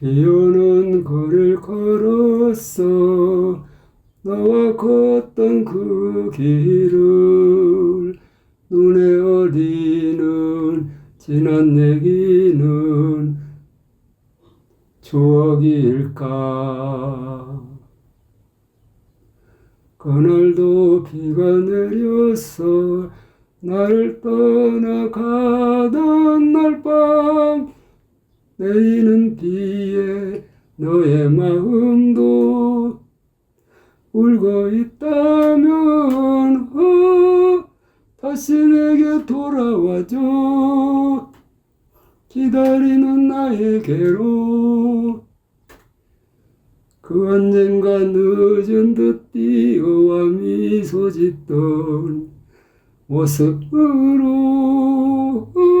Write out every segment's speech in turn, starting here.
비 오는 거리를 걸었어. 너와 걷던 그 길을 눈에 어디는 지난 얘기는 추억일까? 그날도 비가 내렸어 나를 떠나가던 날밤 내리는 비에 너의 마음도 울고 있다면 어, 다시 내게 돌아와줘. 기다리는 나에게로. 그 언젠가 늦은 듯 뛰어와 미소 짓던 모습으로. 어,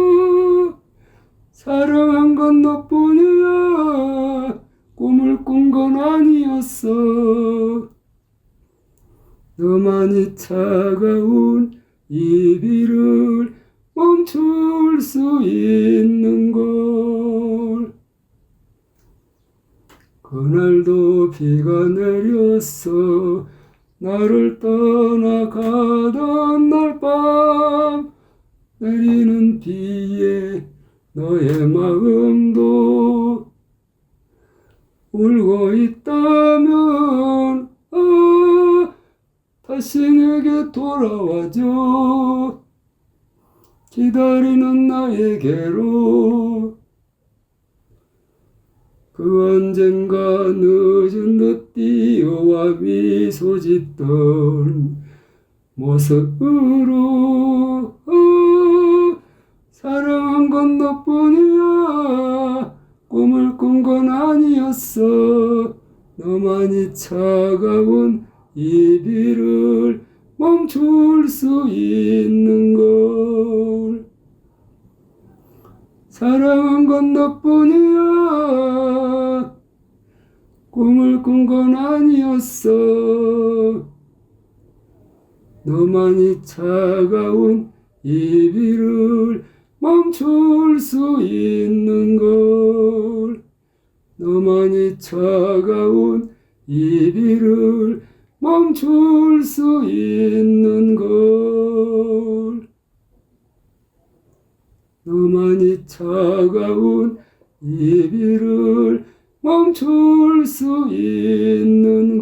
사랑한 건 너뿐이야. 꿈을 꾼 건 아니었어. 너만이 차가운 이 비를 멈출 수 있는 걸. 그날도 비가 내렸어. 나를 떠나가던 날 밤 내리는 비에 너의 마음도 울고 있다면 아 다시 내게 돌아와줘. 기다리는 나에게로. 그 언젠가 늦은 듯 뛰어와 미소 짓던 모습으로 어, 사랑한 건 너뿐이야. 꿈을 꾼 건 아니었어. 너만이 차가운 이 비를 멈출 수 있는 걸. 사랑한 건 너뿐이야. 꿈을 꾼 건 아니었어. 너만이 차가운 이 비를 멈출 수 있는 걸 너만이 차가운 이 비를 멈출 수 있는 걸 너만이 차가운 이 비를 멈출 수 있는 걸